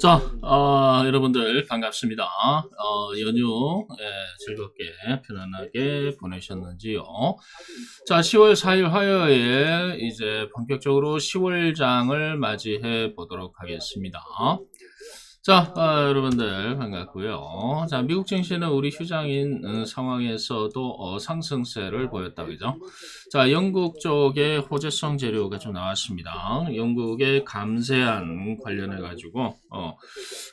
자, 어, 여러분들 반갑습니다. 어, 연휴 예, 즐겁게 편안하게 보내셨는지요? 자, 10월 4일 화요일 이제 본격적으로 10월장을 맞이해 보도록 하겠습니다. 자, 어, 여러분들 반갑고요. 자, 미국 증시는 우리 휴장인 어, 상황에서도 어, 상승세를 보였다 그죠? 자, 영국 쪽에 호재성 재료가 좀 나왔습니다. 영국의 감세안 관련해 가지고 어,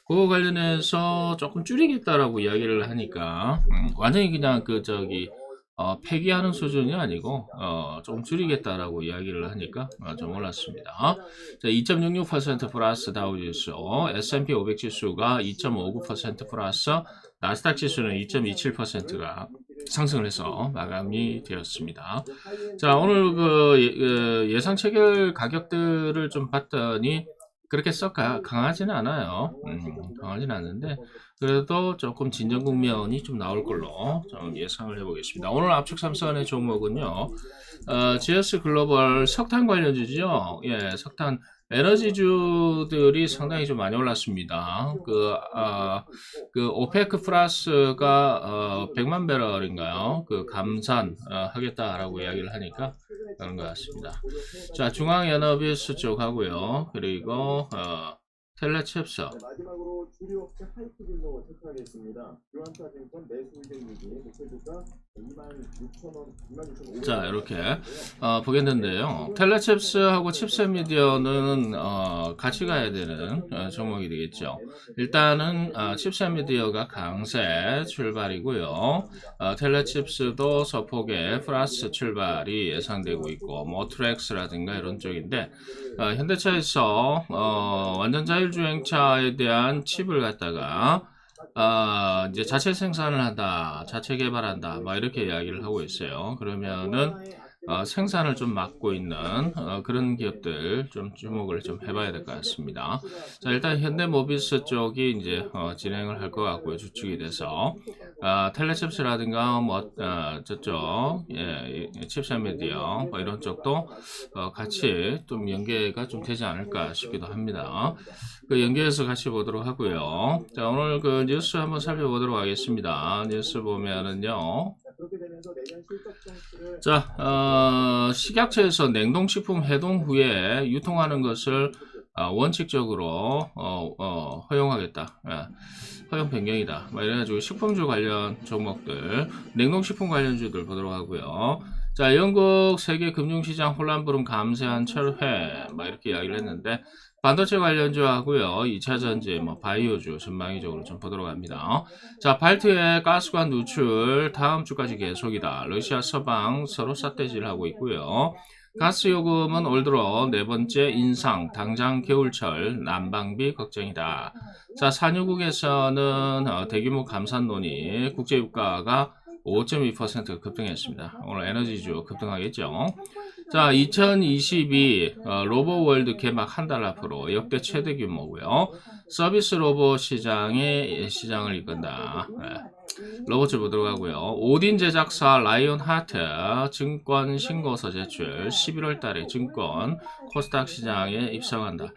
그거 관련해서 조금 줄이겠다라고 이야기를 하니까 음, 완전히 그냥 그 저기 어, 폐기하는 수준이 아니고 어, 좀 줄이겠다라고 이야기를 하니까 어, 좀 올랐습니다. 자, 2.66% 플러스 다우지수, S&P 500 지수가 2.59% 플러스, 나스닥 지수는 2.27%가 상승을 해서 마감이 되었습니다. 자, 오늘 그 예- 그 예상 체결 가격들을 좀 봤더니 그렇게 썩 가- 강하지는 않아요. 음, 강하지는 않는데 그래도 조금 진정 국면이 좀 나올 걸로 좀 예상을 해보겠습니다. 오늘 압축 3선의 종목은요. 어, GS 글로벌 석탄 관련주죠. 예, 석탄 에너지주들이 상당히 좀 많이 올랐습니다. 그, 아, 그 오페크 플러스가 어, 100만 배럴인가요? 그 감산 어, 하겠다라고 이야기를 하니까 그런 것 같습니다. 자, 중앙연합뉴스 쪽 하고요. 그리고 어, 텔레 칩스. 네, 마지막으로 주류 업체 하이트빌로 체크하겠습니다. 교환사증권 매수 이익률이 목표 주가 26,000원, 26,500원. 자, 이렇게 어, 보겠는데요. 텔레칩스하고 칩셋미디어는 어, 같이 가야 되는 어, 종목이 되겠죠. 일단은 어, 칩셋미디어가 강세 출발이고요. 어, 텔레칩스도 서폭의 플러스 출발이 예상되고 있고, 뭐 트랙스라든가 이런 쪽인데 어, 현대차에서 어, 완전 자율주행차에 대한 칩을 갖다가 아, 이제 자체 생산을 한다, 자체 개발한다, 막 이렇게 이야기를 하고 있어요. 그러면은 어, 생산을 좀 맡고 있는 어, 그런 기업들 좀 주목을 좀 해봐야 될 것 같습니다. 자, 일단 현대모비스 쪽이 이제 어, 진행을 할 것 같고요, 주축이 돼서 아, 텔레칩스라든가 뭐 아, 저쪽 예, 이- 칩셋 미디어 뭐 이런 쪽도 어, 같이 좀 연계가 좀 되지 않을까 싶기도 합니다. 그 연계해서 같이 보도록 하고요. 자, 오늘 그 뉴스 한번 살펴보도록 하겠습니다. 뉴스 보면은요. 자, 어, 식약처에서 냉동식품 해동 후에 유통하는 것을 아, 원칙적으로 어, 어, 허용하겠다. 예, 허용 변경이다. 막 이래가지고 식품주 관련 종목들, 냉동식품 관련주들 보도록 하고요. 자, 영국 세계 금융시장 혼란 부름 감세한 철회, 막 이렇게 이야기를 했는데, 반도체 관련주 하고요. 2차 전지, 뭐, 바이오주 전망적으로 좀 보도록 합니다. 자, 발트의 가스관 누출 다음 주까지 계속이다. 러시아 서방 서로 삿대질 하고 있고요. 가스 요금은 올 들어 네 번째 인상, 당장 겨울철 난방비 걱정이다. 자, 산유국에서는 어, 대규모 감산 논의, 국제유가가 5.2% 급등했습니다. 오늘 에너지주 급등하겠죠. 자, 2022 어, 로보월드 개막 한 달 앞으로 역대 최대 규모고요. 서비스 로봇 시장의 시장을 이끈다. 네. 로봇을 보도록 하고요. 오딘 제작사 라이온 하트 증권 신고서 제출 11월 달에 증권 코스닥 시장에 입성한다.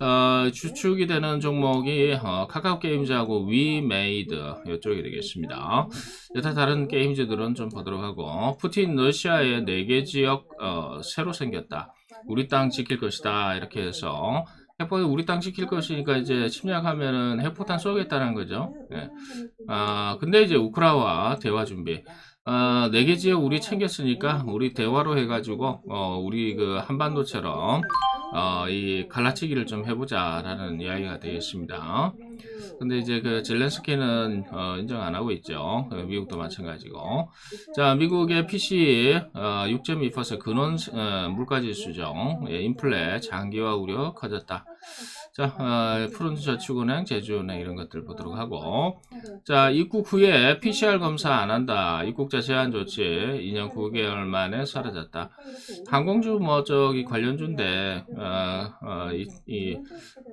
어, 주축이 되는 종목이 어, 카카오 게임즈하고 위메이드 이쪽이 되겠습니다. 여타 다른 게임즈들은 좀 보도록 하고 푸틴 러시아의 4개 지역 어, 새로 생겼다. 우리 땅 지킬 것이다. 이렇게 해서 핵폭탄 우리 땅 지킬 것이니까 이제 침략하면은 핵폭탄 쏘겠다는 거죠. 예. 아, 근데 이제 우크라와 대화 준비. 아, 네 개 지역 우리 챙겼으니까 우리 대화로 해가지고 어, 우리 그 한반도처럼 어, 이 갈라치기를 좀 해보자라는 이야기가 되겠습니다. 근데 이제 그 젤렌스키는 어, 인정 안 하고 있죠. 그 미국도 마찬가지고. 자, 미국의 PC 어, 6.2% 근원 어, 물가지수죠. 예, 인플레 장기화 우려 커졌다. 자, 어, 푸른저축은행, 제주은행 이런 것들 보도록 하고. 자, 입국 후에 PCR 검사 안 한다. 입국자 제한 조치 2년 9개월 만에 사라졌다. 항공주 뭐 저기 관련주인데 어, 어, 이, 이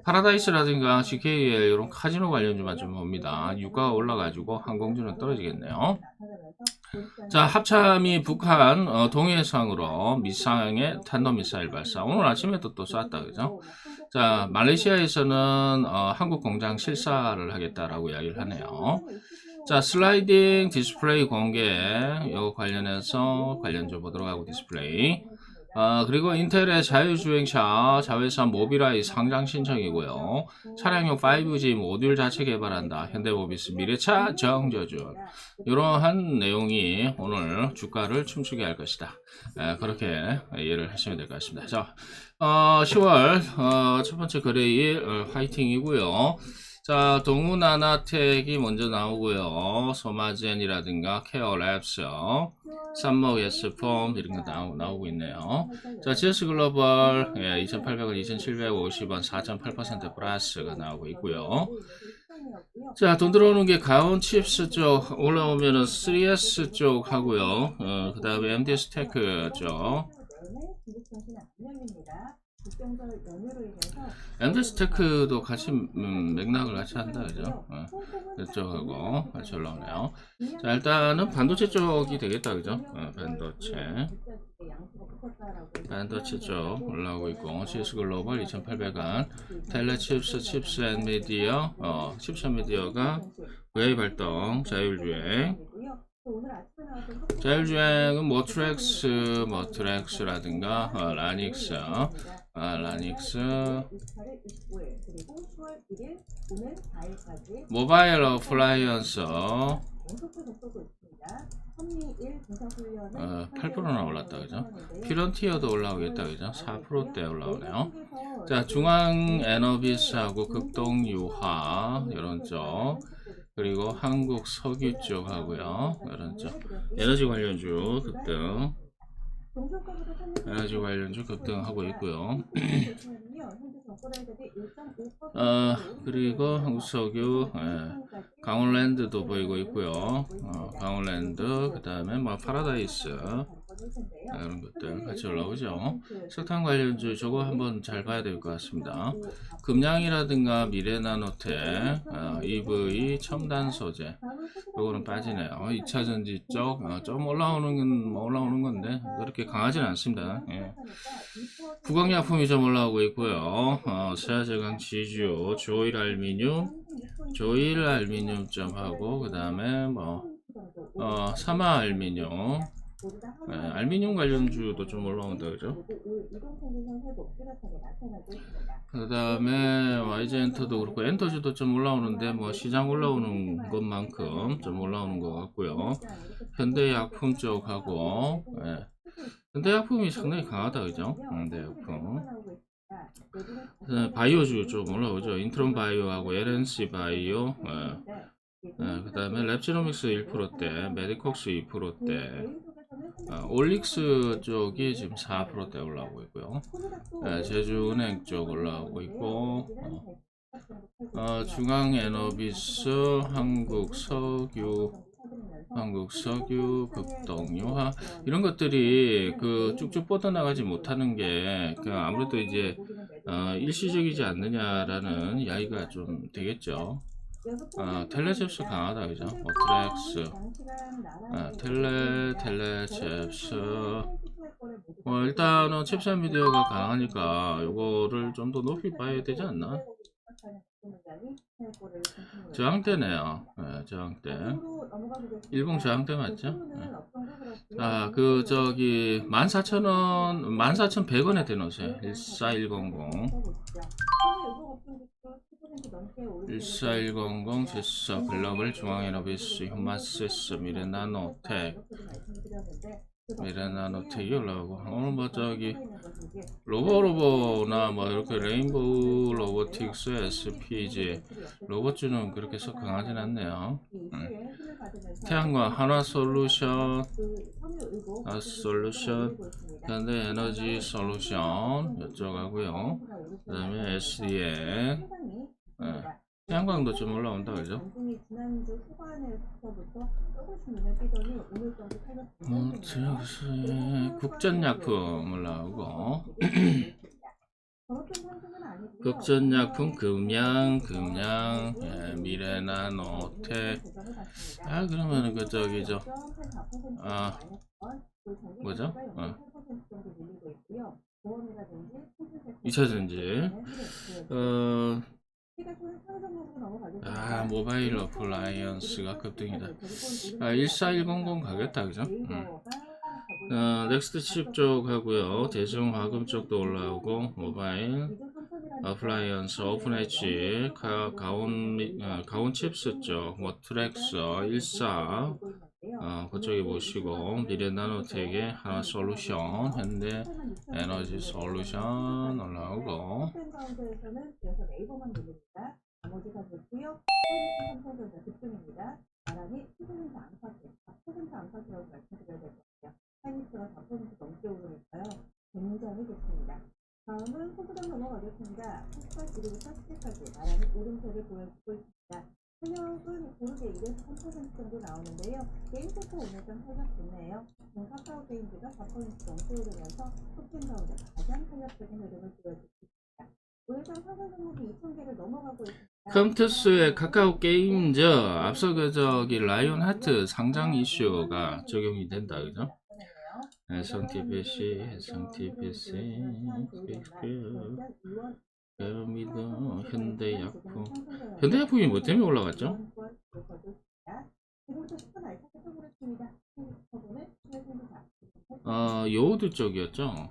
파라다이스라든가 CK의 이런 카지노 관련주만 좀 봅니다. 유가가 올라가지고 항공주는 떨어지겠네요. 자, 합참이 북한 어, 동해상으로 미상의 탄도미사일 발사. 오늘 아침에도 또 쐈다, 그죠? 자, 말레이시아에서는 어, 한국 공장 실사를 하겠다라고 이야기를 하네요. 자, 슬라이딩 디스플레이 공개, 이거 관련해서 관련주 보도록 하고 디스플레이. 아, 그리고 인텔의 자율주행차 자회사 모비라이 상장 신청이고요. 차량용 5G 모듈 자체 개발한다. 현대모비스 미래차 정저준. 이러한 내용이 오늘 주가를 춤추게 할 것이다. 에, 그렇게 이해를 하시면 될 것 같습니다. 자, 어, 10월 어, 첫 번째 거래일 어, 화이팅이고요. 자, 동우나나텍이 먼저 나오고요. 소마젠이라든가 케어랩스, 쌈먹 예스폼 이런 거 나오, 나오고 있네요. 자, GS 글로벌 예, 2,800원, 2,750원, 4.8% 플러스가 나오고 있고요. 자, 돈 들어오는 게 가온 칩스 쪽 올라오면은 3S 쪽 하고요. 어, 그 다음에 MDS 테크 쪽. MDS 테크도 같이 음, 맥락을 같이 한다, 그죠? 어, 이쪽하고 같이 올라오네요. 자, 일단은 반도체 쪽이 되겠다, 그죠? 어, 반도체. 반도체 쪽 올라오고 있고, GS 글로벌 2,800원, 텔레 칩스, 칩스 엔미디어, 어, 칩스 엔미디어가 웨이 발동, 자율주행. 자율주행은 뭐 트랙스, 뭐 트랙스라든가 어, 라닉스, 아, 라닉스, 모바일 어플라이언스 어, 8%나 올랐다 그죠? 피런티어도 올라오겠다 그죠? 4%대 올라오네요. 자 중앙 에너비스하고 극동 유화 이런 쪽 그리고 한국 석유 쪽 하고요 이런 쪽 에너지 관련주 급등 에너지 관련주 급등하고 있고요. 어, 그리고 한국석유, 예, 강원랜드도 보이고 있고요. 어, 강원랜드, 그 다음에 뭐 파라다이스 아, 이런 것들 같이 올라오죠. 석탄 관련주 저거 한번 잘 봐야 될 것 같습니다. 금양이라든가 미래나노텍, 어, EV 첨단 소재, 요거는 빠지네요. 2차 전지 쪽, 어, 좀 올라오는 건뭐 올라오는 건데 그렇게 강하지는 않습니다. 예. 구강약품이 좀 올라오고 있고요. 어, 세아제강 지주, 조일 알미늄, 조일 알미늄 좀 하고 그 다음에 뭐 어, 사마 알미늄, 예, 알미늄 관련주도 좀 올라온다 그죠? 그 다음에 YG엔터도 그렇고 엔터주도 좀 올라오는데 뭐 시장 올라오는 것만큼 좀 올라오는 것 같고요. 현대약품 쪽하고 예. 현대약품이 상당히 강하다 그죠? 현대약품. 그다음에 바이오주 좀 올라오죠. 인트론 바이오하고 LNC 바이오. 예. 예, 그 다음에 랩지노믹스 1%대, 메디콕스 2%대, 어, 올릭스 쪽이 지금 4%대 올라오고 있고요. 예, 제주은행 쪽 올라오고 있고, 어, 어, 중앙에너비스, 한국석유, 한국석유, 극동유화 이런 것들이 그 쭉쭉 뻗어나가지 못하는 게 그냥 아무래도 이제 어, 일시적이지 않느냐라는 이야기가 좀 되겠죠. 아, 텔레칩스 강하다 그죠? 어트렉스 아, 텔레 텔레칩스 뭐 일단은 칩셋 미디어가 강하니까 요거를 좀 더 높이 봐야 되지 않나? 저항대네요. 네, 저항대. 일봉 저항대 맞죠? 네. 아, 그 저기 14,000원, 14,100원에 대놓으세요. 14100. 14100 제스 글로벌 중앙에너비스 휴마시스 미래나노텍 미래나노텍이 올라오고 오늘 뭐 저기 로보로보나 뭐 이렇게 레인보우 로보틱스 SPG 로봇주는 그렇게 썩 강하진 않네요. 음. 태양광 한화 솔루션, 아 솔루션, 현대 에너지 솔루션 이쪽 하고요. 그 다음에 SDN, 예. 태양광도 좀 올라온다 그죠? 뭐 저기 국전약품 올라오고 극전약품 금양 금양 예, 미래나노텍 아 그러면은 그 저기죠 아 뭐죠 어. 2차전지 어, 아 모바일 어플 라이언스가 급등이다. 아 14100 가겠다 그죠? 음. 어, 넥스트 칩 쪽 하고요. 대중 화금 쪽도 올라오고 모바일 어플라이언스 오픈엣지 가, 가온 미- 어, 가온 칩스 쪽 뭐, 트랙스 14 어, 그쪽에 보시고 미래 나노텍의 하나 솔루션 현대 에너지 솔루션 올라오고 가운데에서는 그래서 네이버만 누릅니다. 나머지 다 좋고요. 삼성전자 급등입니다. 바람이 7% 안팎에 4% 안팎이라고 말씀드려야 될 것 같아요. 하이닉스가 4% 넘게 오르니까요. 굉장히 좋습니다. 다음은 호주당 넘어가겠습니다. 18그리고 40대까지 바람이 오름세를 보여주고 있습니다. 탄력은 고르게 1에서 3% 정도 나오는데요. 게임세터 오늘장 탄력 좋네요. 카카오 게임즈가 4% 넘게 오르면서 토템 가운데 가장 탄력적인 흐름을 보여주고 있습니다. 오늘장 상승 종목이 2,000개를 넘어가고 있습니다. 컴투스의 카카오 게임즈 앞서 그 저기 라이온 하트 상장 이슈가 적용이 된다 그죠? 해성 TBC 해성 TBC 에어미드 현대약품 현대약품이 뭐 때문에 올라갔죠? 어 요우드 쪽이었죠?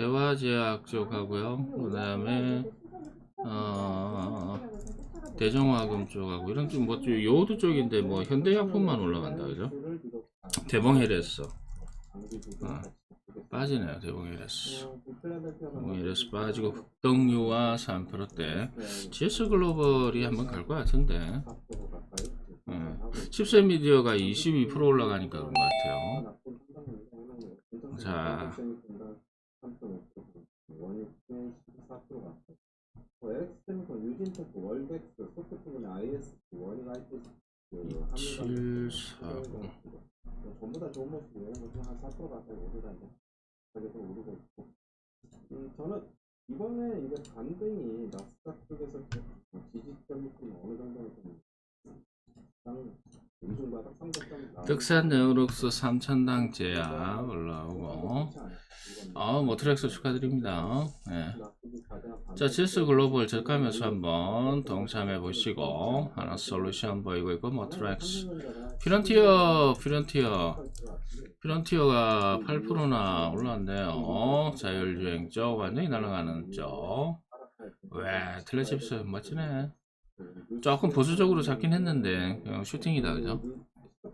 대화제약 쪽하고요 그 다음에 어, 대정화금 쪽하고 이런 쪽뭐 요우드 쪽인데 뭐 현대약품만 올라간다 그죠? 대봉헤레스 어, 빠지네요 대봉헤레스 대봉헤레스 빠지고 흑덩유와 3%대 GS 글로벌이 한번 갈 것 같은데 어, 칩셋 미디어가 22% 올라가니까 그런 것 같아요 자. 그 274 그러니까 전부 다 좋은 모습이에요. 요즘 한 4%가 오르는데 가격도 오르고 있고. 음, 저는 이번에 이제 반등이 나스닥 쪽에서 지지점이 좀 어느 정도는 좀 득산 네오룩스 3천당 제약 올라오고. 아 모트렉스 축하드립니다. 네. 자 GS 글로벌 저가 매수 한번 동참해 보시고 하나 솔루션 보이고 있고 모트렉스. 피런티어 피런티어. 피런티어가 8%나 올라왔네요. 자율주행 쪽 완전히 날아가는 쪽 왜 텔레칩스 멋지네 조금 보수적으로 잡긴 했는데 그냥 슈팅이다 그죠?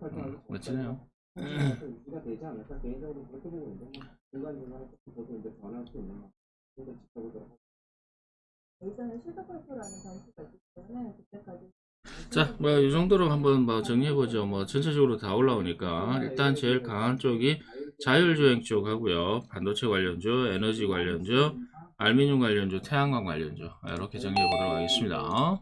음, 멋지네요 뭐 그때까지 자, 뭐 이 정도로 한번 뭐 정리해 보죠. 뭐 전체적으로 다 올라오니까. 일단 제일 강한 쪽이 자율주행 쪽 하고요. 반도체 관련주, 에너지 관련주, 알미늄 관련주, 태양광 관련주. 이렇게 정리해 보도록 하겠습니다.